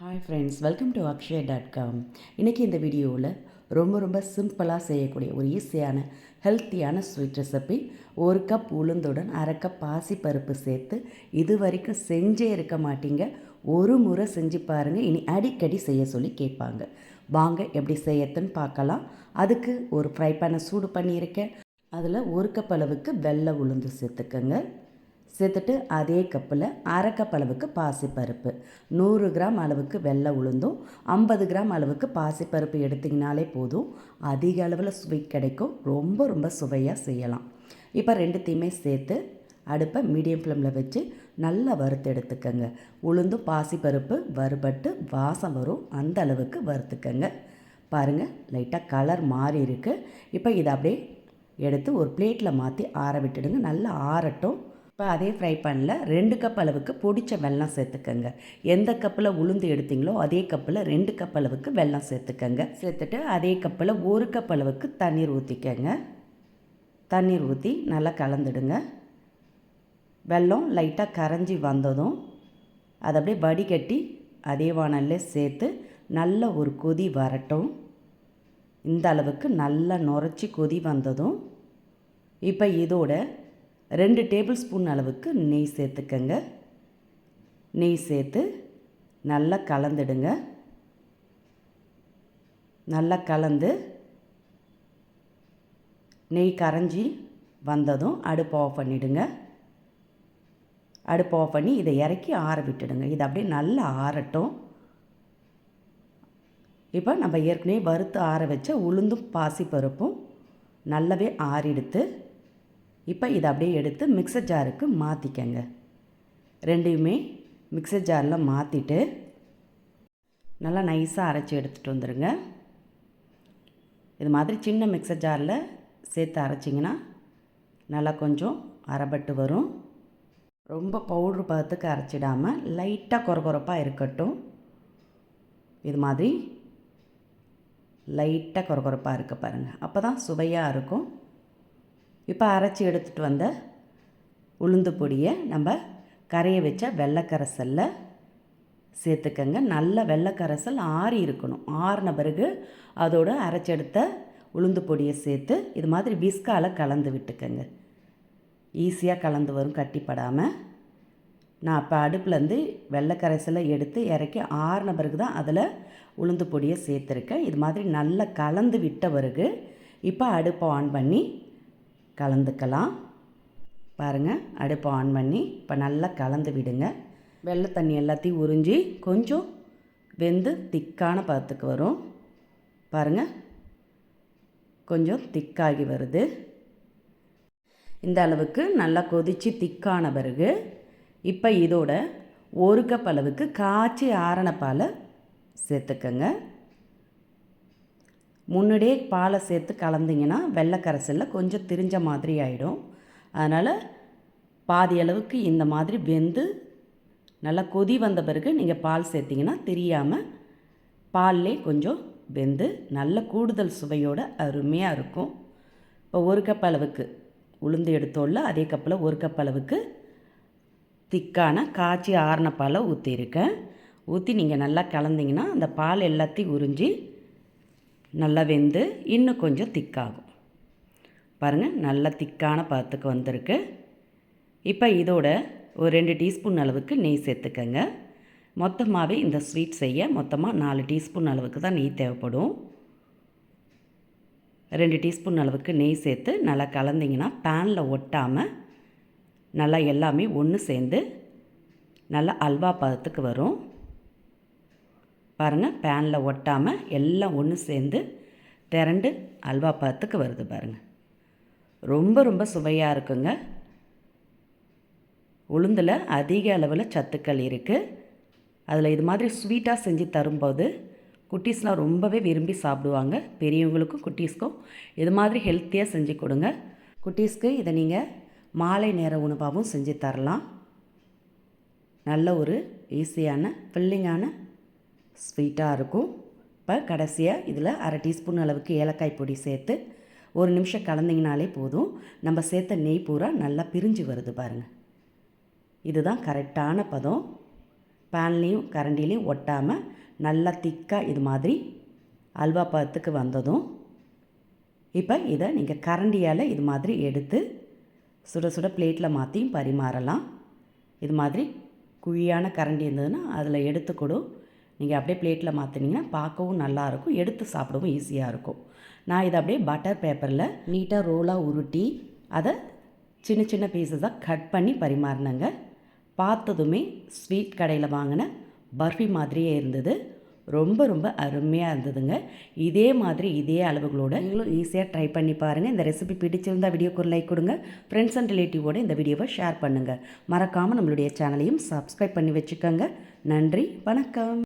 Hi friends welcome to Akshaya dot com இன்றைக்கி இந்த வீடியோவில் ரொம்ப ரொம்ப சிம்பிளாக செய்யக்கூடிய ஒரு ஈஸியான ஹெல்த்தியான ஸ்வீட் ரெசிபி ஒரு கப் உளுந்துடன் அரை கப் பாசிப்பருப்பு சேர்த்து இது வரைக்கும் செஞ்சே இருக்க மாட்டீங்க. ஒரு முறை செஞ்சு பாருங்கள் இனி அடிக்கடி செய்ய சொல்லி கேட்பாங்க. வாங்க எப்படி செய்யறதுன்னு பார்க்கலாம். அதுக்கு ஒரு ஃப்ரை பேனை சூடு பண்ணியிருக்கேன். அதில் ஒரு கப் அளவுக்கு வெள்ளை உளுந்து சேர்த்துக்கோங்க. சேர்த்துட்டு அதே கப்பில் அரை கப் அளவுக்கு பாசிப்பருப்பு. நூறு கிராம் அளவுக்கு வெள்ளை உளுந்தும் ஐம்பது கிராம் அளவுக்கு பாசிப்பருப்பு எடுத்திங்கனாலே போதும். அதிக அளவில் சுவை கிடைக்கும். ரொம்ப ரொம்ப சுவையாக செய்யலாம். இப்போ ரெண்டுத்தையுமே சேர்த்து அடுப்பை மீடியம் ஃப்ளேமில் வச்சு நல்லா வறுத்து எடுத்துக்கோங்க. உளுந்தும் பாசிப்பருப்பு வறுபட்டு வாசம் வரும். அந்த அளவுக்கு வறுத்துக்கோங்க. பாருங்கள் லைட்டாக கலர் மாறி இருக்குது இப்போ இதை அப்படியே எடுத்து ஒரு பிளேட்டில் மாற்றி ஆற விட்டுடுங்க. நல்லா ஆறட்டும். இப்போ அதே ஃப்ரை பேனில் ரெண்டு கப் அளவுக்கு பொடிச்ச வெல்லம் சேர்த்துக்கோங்க. எந்த கப்பில் உளுந்து எடுத்தீங்களோ அதே கப்பில் ரெண்டு கப் அளவுக்கு வெல்லம் சேர்த்துக்கோங்க. சேர்த்துட்டு அதே கப்பில் ஒரு கப் அளவுக்கு தண்ணீர் ஊற்றிக்கங்க. தண்ணீர் ஊற்றி நல்லா கலந்துடுங்க. வெல்லம் லைட்டாக கரைஞ்சி வந்ததும் அதை அப்படியே வடிகட்டி அதே வானல்ல சேர்த்து நல்ல ஒரு கொதி வரட்டும். இந்த அளவுக்கு நல்லா நுரைச்சி கொதி வந்ததும் இப்போ இதோட ரெண்டு டேபிள் ஸ்பூன் அளவுக்கு நெய் சேர்த்துக்கங்க. நெய் சேர்த்து நல்லா கலந்துடுங்க. நல்லா கலந்து நெய் கரைஞ்சி வந்ததும் அடுப்பு ஆஃப் பண்ணிவிடுங்க அடுப்பு ஆஃப் பண்ணி இதை இறக்கி ஆற விட்டுடுங்க. இது அப்படியே நல்லா ஆறட்டும். இப்போ நம்ம ஏற்கனவே வறுத்து ஆற வச்ச உளுந்தும் பாசி பருப்பும் நல்லாவே ஆறிடுத்து இப்போ இதை அப்படியே எடுத்து மிக்சர் ஜாருக்கு மாற்றிக்கங்க ரெண்டையுமே மிக்சர் ஜாரில் மாற்றிட்டு நல்லா நைஸாக அரைச்சி எடுத்துகிட்டு வந்துடுங்க இது மாதிரி சின்ன மிக்சர் ஜாரில் சேர்த்து அரைச்சிங்கன்னா நல்லா கொஞ்சம் அரைபட்டு வரும். ரொம்ப பவுட்ரு பதத்துக்கு அரைச்சிடாமல் லைட்டாக குறகுறப்பாக இருக்கட்டும். இது மாதிரி லைட்டாக குறகுறப்பாக இருக்க பாருங்கள் அப்போ தான் சுவையாக இருக்கும். இப்போ அரைச்சி எடுத்துகிட்டு வந்த உளுந்து பொடியை நம்ம கரைய வச்ச வெள்ளைக்கரைசலில் சேர்த்துக்கங்க. நல்ல வெள்ளைக்கரைசல் ஆறி இருக்கணும். ஆறின பிறகு அதோடு அரைச்செடுத்த உளுந்து பொடியை சேர்த்து இது மாதிரி விஸ்கால் கலந்து விட்டுக்கங்க. ஈஸியாக கலந்து வரும் கட்டிப்படாமல் நான் அப்போ அடுப்புலேருந்து வெள்ளைக்கரைசலை எடுத்து இறக்கி ஆறின பிறகு தான் அதில் உளுந்து பொடியை சேர்த்துருக்கேன். இது மாதிரி நல்லா கலந்து விட்ட பிறகு இப்போ அடுப்பை ஆன் பண்ணி கலந்துக்கலாம். பாருங்கள் அடுப்பை ஆன் பண்ணி இப்போ நல்லா கலந்து விடுங்க. வெள்ளை தண்ணி எல்லாத்தையும் உறிஞ்சி கொஞ்சம் வெந்து திக்கான பதத்துக்கு வரும். பாருங்கள் கொஞ்சம் திக்காகி வருது. இந்த அளவுக்கு நல்லா கொதித்து திக்கான பிறகு இப்போ இதோட ஒரு கப் அளவுக்கு காய்ச்சி ஆரண பாலை சேர்த்துக்கங்க. முன்னாடியே பாலை சேர்த்து கலந்திங்கன்னா வெள்ளைக்கரசலில் கொஞ்சம் திரிஞ்ச மாதிரி ஆகிடும் அதனால் பாதி அளவுக்கு இந்த மாதிரி வெந்து நல்லா கொதி வந்த பிறகு நீங்கள் பால் சேர்த்திங்கன்னா தெரியாமல் பால்லே கொஞ்சம் வெந்து நல்ல கூடுதல் சுவையோடு அருமையாக இருக்கும். இப்போ ஒரு கப் அளவுக்கு உளுந்து எடுத்தோல்ல அதே கப்பில் ஒரு கப் அளவுக்கு திக்கான காய்ச்சி ஆறின பாலை ஊற்றிருக்கேன் ஊற்றி நீங்கள் நல்லா கலந்திங்கன்னா அந்த பால் எல்லாத்தையும் உறிஞ்சி நல்லா வெந்து இன்னும் கொஞ்சம் திக்காகும். பாருங்கள் நல்ல திக்கான பதத்துக்கு வந்திருக்கு. இப்போ இதோட ஒரு ரெண்டு டீஸ்பூன் அளவுக்கு நெய் சேர்த்துக்கங்க. மொத்தமாகவே இந்த ஸ்வீட் செய்ய மொத்தமாக நாலு டீஸ்பூன் அளவுக்கு தான் நெய் தேவைப்படும். ரெண்டு டீஸ்பூன் அளவுக்கு நெய் சேர்த்து நல்லா கலந்திங்கன்னா பேனில் ஒட்டாமல் நல்லா எல்லாமே ஒன்று சேர்ந்து நல்லா அல்வா பதத்துக்கு வரும். பாருங்கள் பேனில் ஒட்டாமல் எல்லாம் ஒன்று சேர்ந்து திரண்டு அல்வா பாத்துக்கு வருது பாருங்கள் ரொம்ப ரொம்ப சுவையாக இருக்குங்க. உளுந்தில் அதிக அளவில் சத்துக்கள் இருக்குது அதில் இது மாதிரி ஸ்வீட்டாக செஞ்சு தரும்போது குட்டீஸ்லாம் ரொம்பவே விரும்பி சாப்பிடுவாங்க. பெரியவங்களுக்கும் குட்டீஸ்க்கும் இது மாதிரி ஹெல்த்தியாக செஞ்சு கொடுங்க. குட்டீஸ்க்கு இதை நீங்கள் மாலை நேர உணவாகவும் செஞ்சு தரலாம். நல்ல ஒரு ஈஸியான ஃபில்லிங்கான ஸ்வீட்டாக இருக்கும். இப்போ கடைசியாக இதில் அரை டீஸ்பூன் அளவுக்கு ஏலக்காய் பொடி சேர்த்து ஒரு நிமிஷம் கலந்திங்கனாலே போதும். நம்ம சேர்த்த நெய் பூரா நல்லா பிரிஞ்சு வருது பாருங்கள் இதுதான் கரெக்டான பதம். பேன்லேயும் கரண்டிலையும் ஒட்டாமல் நல்லா திக்காக இது மாதிரி அல்வா பதத்துக்கு வந்ததும் இப்போ இதை நீங்கள் கரண்டியால் இது மாதிரி எடுத்து சுட சுட பிளேட்டில் மாற்றியும் பரிமாறலாம். இது மாதிரி குழியான கரண்டி இருந்ததுன்னா அதில் எடுத்துக்கூடும். நீங்கள் அப்படியே பிளேட்டில் மாற்றினீங்கன்னா பார்க்கவும் நல்லாயிருக்கும் எடுத்து சாப்பிடவும் ஈஸியாக இருக்கும். நான் இதை அப்படியே பட்டர் பேப்பரில் நீட்டாக ரோலாக உருட்டி அதை சின்ன சின்ன பீசஸாக கட் பண்ணி பரிமாறினேங்க. பார்த்ததுமே ஸ்வீட் கடையில் வாங்கின பர்ஃபி மாதிரியே இருந்தது. ரொம்ப ரொம்ப அருமையாக இருந்ததுங்க. இதே மாதிரி இதே அளவுகளோட நீங்களும் ஈஸியாக ட்ரை பண்ணி பாருங்கள் இந்த ரெசிபி பிடிச்சிருந்தா வீடியோக்கு ஒரு லைக் கொடுங்க. ஃப்ரெண்ட்ஸ் அண்ட் ரிலேட்டிவோட இந்த வீடியோவை ஷேர் பண்ணுங்கள் மறக்காமல் நம்மளுடைய சேனலையும் சப்ஸ்கிரைப் பண்ணி வச்சுக்கோங்க. நன்றி வணக்கம்.